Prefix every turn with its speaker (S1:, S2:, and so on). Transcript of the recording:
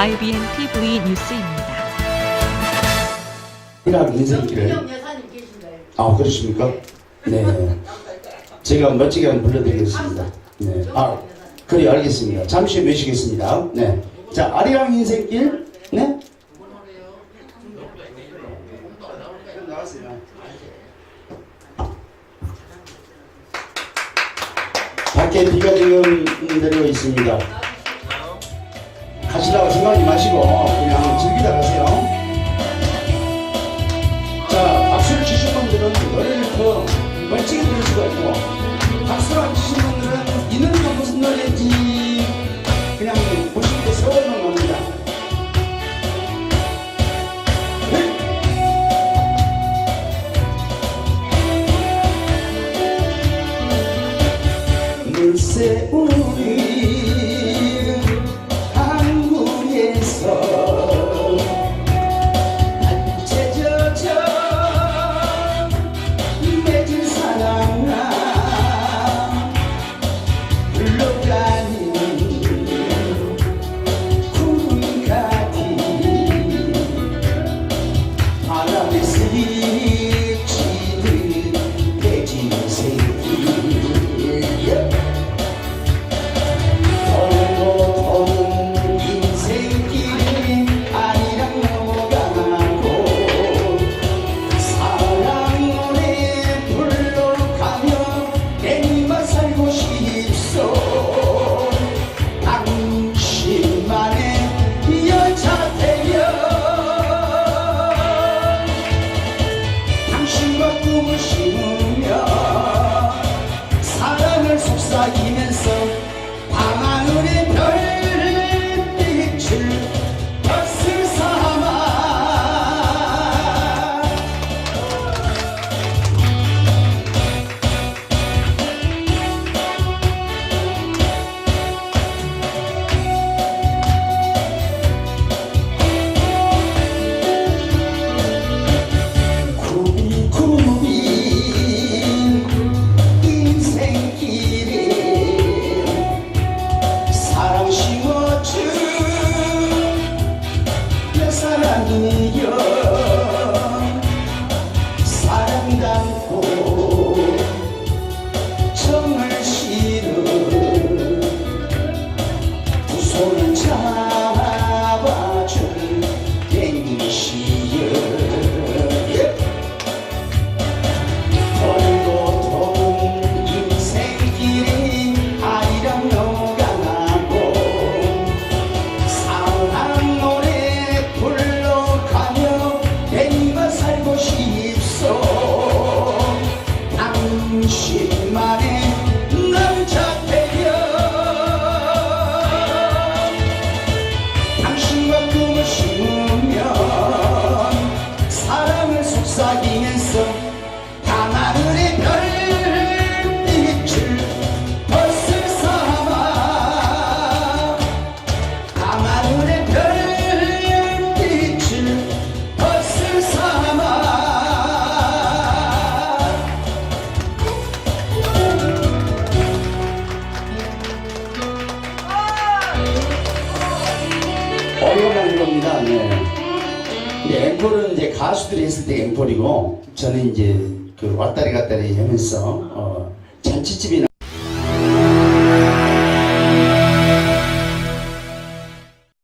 S1: YBN TV 뉴스입니다.
S2: 이랑
S3: 계신가요?
S2: 아 그러십니까? 네. 제가 멋지게 한번 불러드리겠습니다. 네 아 그래 알겠습니다. 잠시 모시겠습니다. 네 자 아리랑 인생길? 네. 밖에 비가 지금 내리고 있습니다 가시다가 생각하지 마시고 그냥 즐기다 가세요 자, 박수를 치신 분들은 노래를 더 멋지게 들을 수가 있고, 박수를 안 치신 분들은 이 노래가 무슨 노래인지 그냥 보실 때 세월만 옵니다. 물새 우리 스치 두 손을 어려운 겁니다. 네. 이제 앵콜은 이제 가수들이 했을 때 앵콜이고 저는 이제 그 왔다리 갔다리 하면서 어, 잔치집이나